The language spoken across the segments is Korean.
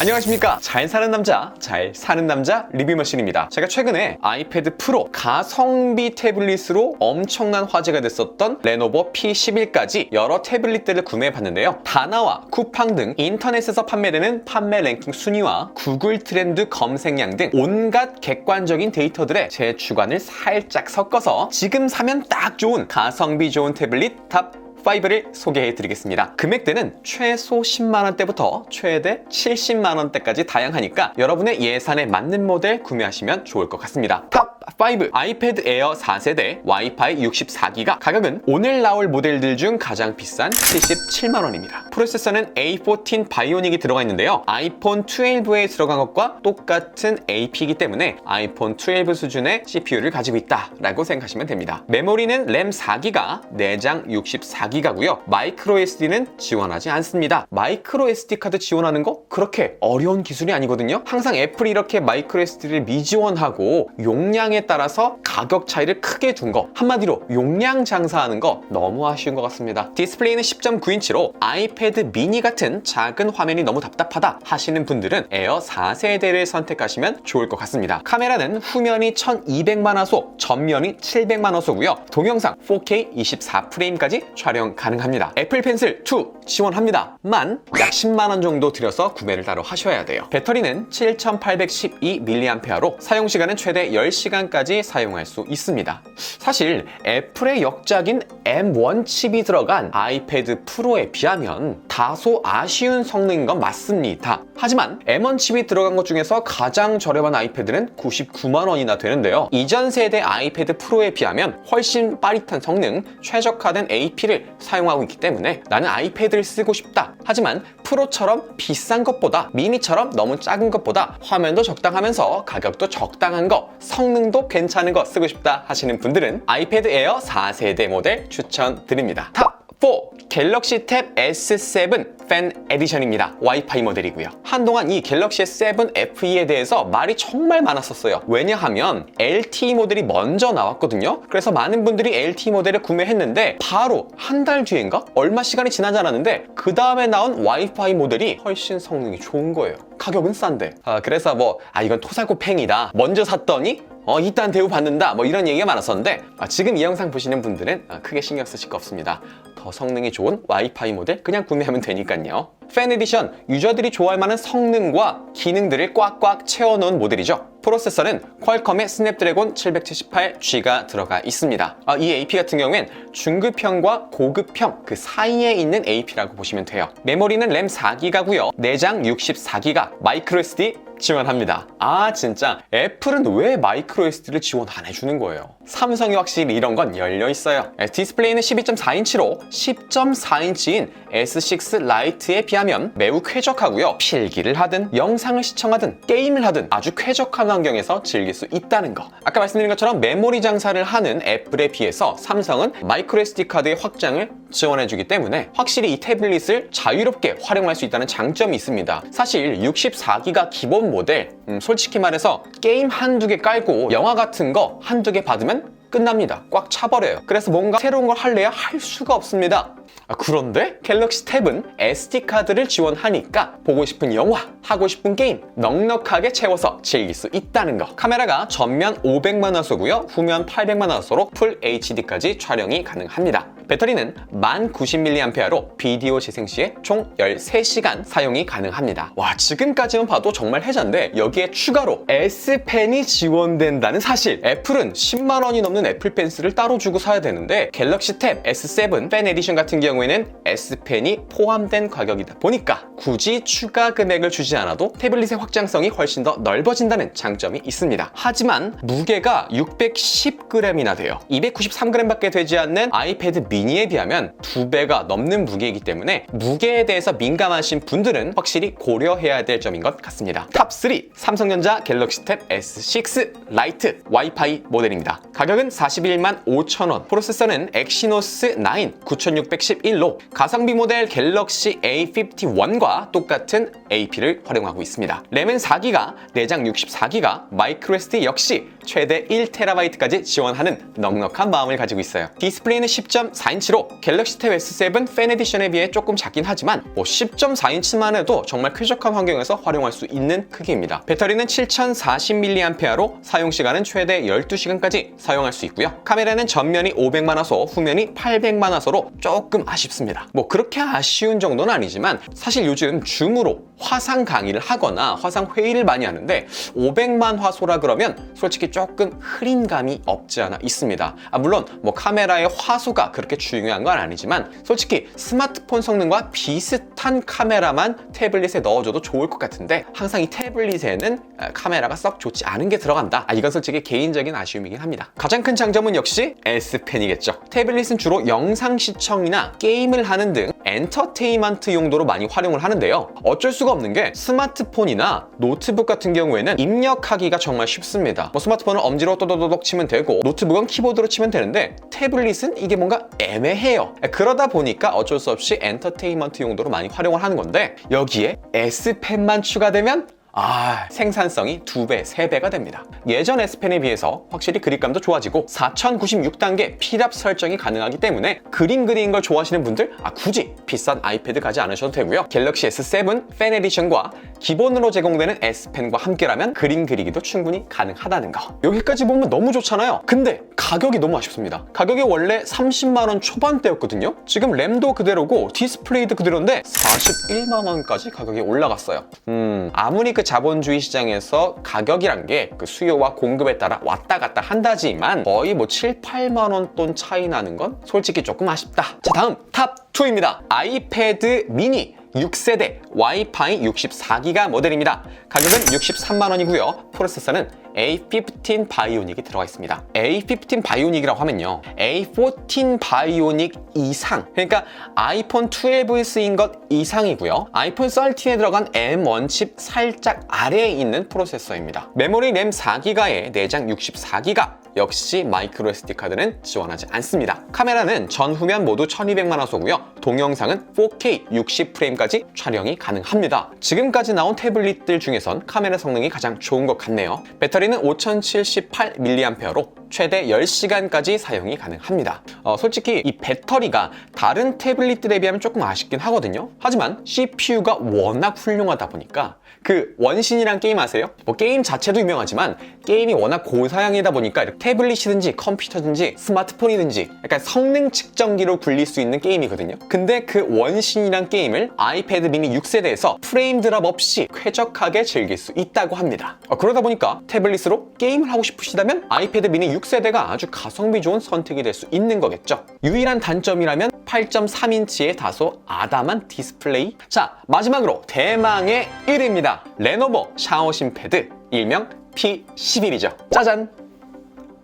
안녕하십니까. 잘 사는 남자 잘 사는 남자 리뷰머신입니다. 제가 최근에 아이패드 프로 가성비 태블릿으로 엄청난 화제가 됐었던 레노버 P11까지 여러 태블릿들을 구매해봤는데요. 다나와 쿠팡 등 인터넷에서 판매되는 판매 랭킹 순위와 구글 트렌드 검색량 등 온갖 객관적인 데이터들의 제 주관을 살짝 섞어서 지금 사면 딱 좋은 가성비 좋은 태블릿 탑 5를 소개해 드리겠습니다. 금액대는 최소 10만원대부터 최대 70만원대까지 다양하니까 여러분의 예산에 맞는 모델 구매하시면 좋을 것 같습니다. 탑 5 아이패드 에어 4세대 와이파이 64기가 가격은 오늘 나올 모델들 중 가장 비싼 77만원입니다. 프로세서는 A14 바이오닉이 들어가 있는데요. 아이폰 12에 들어간 것과 똑같은 AP이기 때문에 아이폰 12 수준의 CPU를 가지고 있다라고 생각하시면 됩니다. 메모리는 램 4기가, 내장 64기가고요. 마이크로 SD는 지원하지 않습니다. 마이크로 SD 카드 지원하는 거 그렇게 어려운 기술이 아니거든요. 항상 애플이 이렇게 마이크로 SD를 미지원하고 용량에 따라서 가격 차이를 크게 둔 거. 한마디로 용량 장사하는 거 너무 아쉬운 것 같습니다. 디스플레이는 10.9인치로 아이패드 미니 같은 작은 화면이 너무 답답하다 하시는 분들은 에어 4세대를 선택하시면 좋을 것 같습니다. 카메라는 후면이 1200만 화소, 전면이 700만 화소고요. 동영상 4K 24프레임까지 촬영 가능합니다. 애플 펜슬 2 지원합니다. 만 약 10만 원 정도 들여서 구매를 따로 하셔야 돼요. 배터리는 7812mAh로 사용 시간은 최대 10시간까지 사용할 수 있습니다. 사실 애플의 역작인 M1 칩이 들어간 아이패드 프로에 비하면 다소 아쉬운 성능인 건 맞습니다. 하지만 M1 칩이 들어간 것 중에서 가장 저렴한 아이패드는 99만 원이나 되는데요. 이전 세대 아이패드 프로에 비하면 훨씬 빠릿한 성능, 최적화된 AP를 사용하고 있기 때문에 나는 아이패드를 쓰고 싶다. 하지만 프로처럼 비싼 것보다 미니처럼 너무 작은 것보다 화면도 적당하면서 가격도 적당한 거, 성능도 괜찮은 거 쓰고 싶다 하시는 분들은 아이패드 에어 4세대 모델 추천드립니다. 탑 4 갤럭시 탭 S7 팬 에디션입니다. 와이파이 모델이고요. 한동안 이 갤럭시 7 FE에 대해서 말이 정말 많았었어요. 왜냐하면 LTE 모델이 먼저 나왔거든요. 그래서 많은 분들이 LTE 모델을 구매했는데 바로 한 달 뒤인가? 얼마 시간이 지나지 않았는데 그 다음에 나온 와이파이 모델이 훨씬 성능이 좋은 거예요. 가격은 싼데. 아, 그래서 뭐, 아, 이건 토사구팽이다. 먼저 샀더니 어, 이딴 대우 받는다 뭐 이런 얘기가 많았었는데 아, 지금 이 영상 보시는 분들은 아, 크게 신경 쓰실 거 없습니다. 더 성능이 좋은 와이파이 모델 그냥 구매하면 되니까요 팬 에디션 유저들이 좋아할 만한 성능과 기능들을 꽉꽉 채워놓은 모델이죠 프로세서는 퀄컴의 스냅드래곤 778G가 들어가 있습니다 아, 이 AP 같은 경우엔 중급형과 고급형 그 사이에 있는 AP라고 보시면 돼요 메모리는 램 4기가고요 내장 64기가 마이크로 SD 지원합니다. 아 진짜 애플은 왜 마이크로 SD를 지원 안 해주는 거예요? 삼성이 확실히 이런 건 열려 있어요. 에, 디스플레이는 12.4인치로 10.4인치인 S6 라이트에 비하면 매우 쾌적하고요. 필기를 하든 영상을 시청하든 게임을 하든 아주 쾌적한 환경에서 즐길 수 있다는 거. 아까 말씀드린 것처럼 메모리 장사를 하는 애플에 비해서 삼성은 마이크로 SD 카드의 확장을 지원해주기 때문에 확실히 이 태블릿을 자유롭게 활용할 수 있다는 장점이 있습니다. 사실 64기가 기본 모델, 음, 솔직히 말해서 게임 한두 개 깔고 영화 같은 거 한두 개 받으면 끝납니다. 꽉 차버려요. 그래서 뭔가 새로운 걸 할래야 할 수가 없습니다. 아, 그런데 갤럭시 탭은 SD카드를 지원하니까 보고 싶은 영화, 하고 싶은 게임 넉넉하게 채워서 즐길 수 있다는 거. 카메라가 전면 500만 화소고요. 후면 800만 화소로 풀 HD까지 촬영이 가능합니다. 배터리는 1090mAh로 비디오 재생 시에 총 13시간 사용이 가능합니다. 와, 지금까지만 봐도 정말 해자인데 여기에 추가로 S펜이 지원된다는 사실. 애플은 10만 원이 넘는 애플 펜슬을 따로 주고 사야 되는데 갤럭시 탭 S7 펜 에디션 같은 경우에는 S펜이 포함된 가격이다 보니까 굳이 추가 금액을 주지 않아도 태블릿의 확장성이 훨씬 더 넓어진다는 장점이 있습니다. 하지만 무게가 610g이나 돼요. 293g밖에 되지 않는 아이패드 미니 에 비하면 두 배가 넘는 무게이기 때문에 무게에 대해서 민감하신 분들은 확실히 고려해야 될 점인 것 같습니다. 탑3 삼성전자 갤럭시 탭 S6 라이트 와이파이 모델입니다. 가격은 41만 5천 원 프로세서는 엑시노스 9 9611로 가성비 모델 갤럭시 A51과 똑같은 AP를 활용하고 있습니다. 램은 4기가, 내장 64기가, 마이크로 SD 역시 최대 1TB까지 지원하는 넉넉한 마음을 가지고 있어요. 디스플레이는 10.4 인치로 갤럭시 탭 S7 팬 에디션에 비해 조금 작긴 하지만 뭐 10.4인치만 해도 정말 쾌적한 환경에서 활용할 수 있는 크기입니다. 배터리는 7040mAh로 사용 시간은 최대 12시간까지 사용할 수 있고요. 카메라는 전면이 500만화소, 후면이 800만화소로 조금 아쉽습니다. 뭐 그렇게 아쉬운 정도는 아니지만 사실 요즘 줌으로 화상 강의를 하거나 화상 회의를 많이 하는데 500만 화소라 그러면 솔직히 조금 흐린 감이 없지 않아 있습니다. 아, 물론 뭐 카메라의 화소가 그렇게 중요한 건 아니지만 솔직히 스마트폰 성능과 비슷한 카메라만 태블릿에 넣어줘도 좋을 것 같은데 항상 이 태블릿에는 아, 카메라가 썩 좋지 않은 게 들어간다. 아, 이건 솔직히 개인적인 아쉬움이긴 합니다. 가장 큰 장점은 역시 S펜이겠죠. 태블릿은 주로 영상 시청이나 게임을 하는 등 엔터테인먼트 용도로 많이 활용을 하는데요. 어쩔 수가 없는 게 스마트폰이나 노트북 같은 경우에는 입력하기가 정말 쉽습니다. 뭐 스마트폰은 엄지로 또도도독 치면 되고 노트북은 키보드로 치면 되는데 태블릿은 이게 뭔가 애매해요. 그러다 보니까 어쩔 수 없이 엔터테인먼트 용도로 많이 활용을 하는 건데 여기에 S펜만 추가되면 아, 생산성이 두배세배가 됩니다. 예전 S펜에 비해서 확실히 그립감도 좋아지고 4096단계 필압 설정이 가능하기 때문에 그림 그리는 걸 좋아하시는 분들 아, 굳이 비싼 아이패드 가지 않으셔도 되고요. 갤럭시 S7 팬 에디션과 기본으로 제공되는 S펜과 함께라면 그림 그리기도 충분히 가능하다는 거. 여기까지 보면 너무 좋잖아요. 근데 가격이 너무 아쉽습니다. 가격이 원래 30만 원 초반대였거든요. 지금 램도 그대로고 디스플레이도 그대로인데 41만 원까지 가격이 올라갔어요. 음, 아무리 그 자본주의 시장에서 가격이란 게 그 수요와 공급에 따라 왔다 갔다 한다지만 거의 뭐 7, 8만 원 돈 차이 나는 건 솔직히 조금 아쉽다. 자, 다음 탑 2입니다. 아이패드 미니 6세대 와이파이 64기가 모델입니다. 가격은 63만 원이고요. 프로세서는 A15 바이오닉이 들어가 있습니다. A15 바이오닉이라고 하면요. A14 바이오닉 이상. 그러니까 아이폰 12에 쓰인 것 이상이고요. 아이폰 13에 들어간 M1 칩 살짝 아래에 있는 프로세서입니다. 메모리 램 4기가에 내장 64기가 역시 마이크로 SD 카드는 지원하지 않습니다. 카메라는 전후면 모두 1200만 화소고요. 동영상은 4K 60프레임까지 촬영이 가능합니다. 지금까지 나온 태블릿들 중에선 카메라 성능이 가장 좋은 것 같네요. 배터리 는 5078mAh로 최대 10시간까지 사용이 가능합니다. 어, 솔직히 이 배터리가 다른 태블릿들에 비하면 조금 아쉽긴 하거든요. 하지만 CPU가 워낙 훌륭하다 보니까 그 원신이란 게임 아세요? 뭐 게임 자체도 유명하지만 게임이 워낙 고사양이다 보니까 이렇게 태블릿이든지 컴퓨터든지 스마트폰이든지 약간 성능 측정기로 불릴 수 있는 게임이거든요. 근데 그 원신이란 게임을 아이패드 미니 6세대에서 프레임 드랍 없이 쾌적하게 즐길 수 있다고 합니다. 어, 그러다 보니까 태블릿으로 게임을 하고 싶으시다면 아이패드 미니 6 세대가 아주 가성비 좋은 선택이 될 수 있는 거겠죠. 유일한 단점이라면 8.3인치의 다소 아담한 디스플레이. 자, 마지막으로 대망의 1위입니다. 레노버 샤오신 패드, 일명 P11이죠. 짜잔!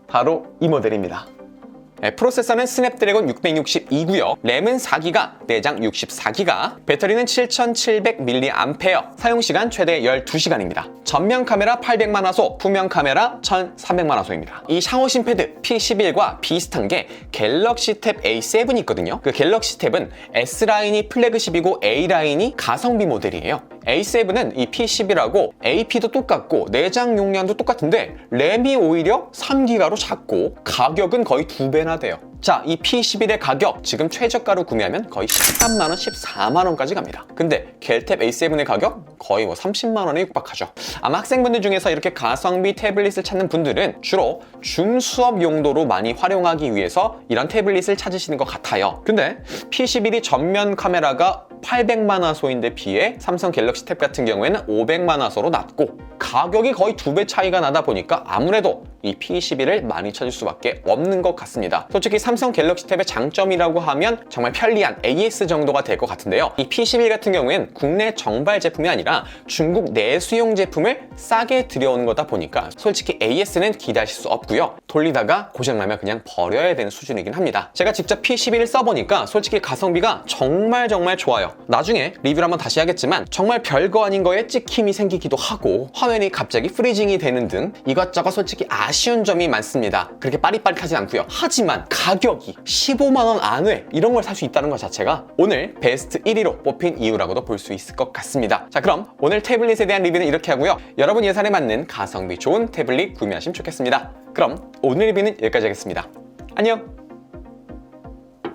바로 이 모델입니다. 네, 프로세서는 스냅드래곤 662고요. 램은 4기가, 내장 64기가, 배터리는 7700mAh, 사용시간 최대 12시간입니다. 전면 카메라 800만 화소, 후면 카메라 1300만 화소입니다. 이 샤오신 패드 P11과 비슷한 게 갤럭시 탭 A7이 있거든요. 그 갤럭시 탭은 S라인이 플래그십이고 A라인이 가성비 모델이에요. A7은 이 P11하고 AP도 똑같고 내장 용량도 똑같은데 램이 오히려 3기가로 작고 가격은 거의 두 배나 돼요. 자, 이 P11의 가격 지금 최저가로 구매하면 거의 13만 원, 14만 원까지 갑니다. 근데 갤탭 A7의 가격 거의 뭐 30만 원에 육박하죠. 아마 학생분들 중에서 이렇게 가성비 태블릿을 찾는 분들은 주로 줌 수업 용도로 많이 활용하기 위해서 이런 태블릿을 찾으시는 것 같아요. 근데 P11이 전면 카메라가 800만 화소인데 비해 삼성 갤럭시 탭 같은 경우에는 500만 화소로 낮고 가격이 거의 두 배 차이가 나다 보니까 아무래도 이 P11을 많이 찾을 수밖에 없는 것 같습니다. 솔직히 삼성 갤럭시 탭의 장점이라고 하면 정말 편리한 AS 정도가 될 것 같은데요. 이 P11 같은 경우에는 국내 정발 제품이 아니라 중국 내 수용 제품을 싸게 들여오는 거다 보니까 솔직히 AS는 기대하실 수 없고요. 돌리다가 고장나면 그냥 버려야 되는 수준이긴 합니다. 제가 직접 P11을 써보니까 솔직히 가성비가 정말 정말 좋아요. 나중에 리뷰를 한번 다시 하겠지만 정말 별거 아닌 거에 찍힘이 생기기도 하고 화면이 갑자기 프리징이 되는 등 이것저것 솔직히 아쉬운 점이 많습니다. 그렇게 빠릿빠릿하진 않고요. 하지만 가격 가격이 15만원 안에 이런 걸 살 수 있다는 것 자체가 오늘 베스트 1위로 뽑힌 이유라고도 볼 수 있을 것 같습니다. 자, 그럼 오늘 태블릿에 대한 리뷰는 이렇게 하고요. 여러분 예산에 맞는 가성비 좋은 태블릿 구매하시면 좋겠습니다. 그럼 오늘 리뷰는 여기까지 하겠습니다. 안녕!